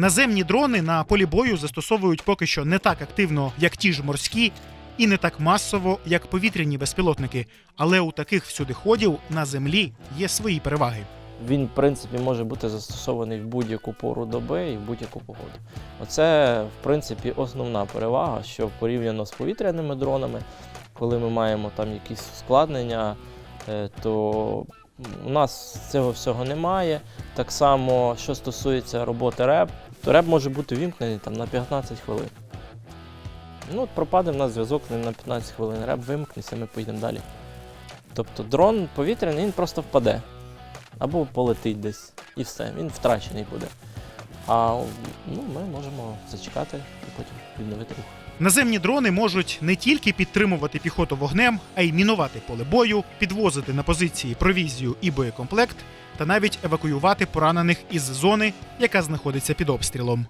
Наземні дрони на полі бою застосовують поки що не так активно, як ті ж морські, і не так масово, як повітряні безпілотники. Але у таких всюдиходів на землі є свої переваги. Він, в принципі, може бути застосований в будь-яку пору доби і в будь-яку погоду. Оце, в принципі, основна перевага, що порівняно з повітряними дронами, коли ми маємо там якісь ускладнення, е, то у нас цього всього немає. Так само, що стосується роботи реп, то реп може бути вімкнений там, на 15 хвилин. Ну, от пропаде в нас зв'язок на 15 хвилин, Реп вимкнеться, ми поїдемо далі. Тобто дрон повітряний він просто впаде або полетить десь, і все, він втрачений буде. А ну, ми можемо зачекати і потім відновити рух. Наземні дрони можуть не тільки підтримувати піхоту вогнем, а й мінувати поле бою, підвозити на позиції провізію і боєкомплект, та навіть евакуювати поранених із зони, яка знаходиться під обстрілом.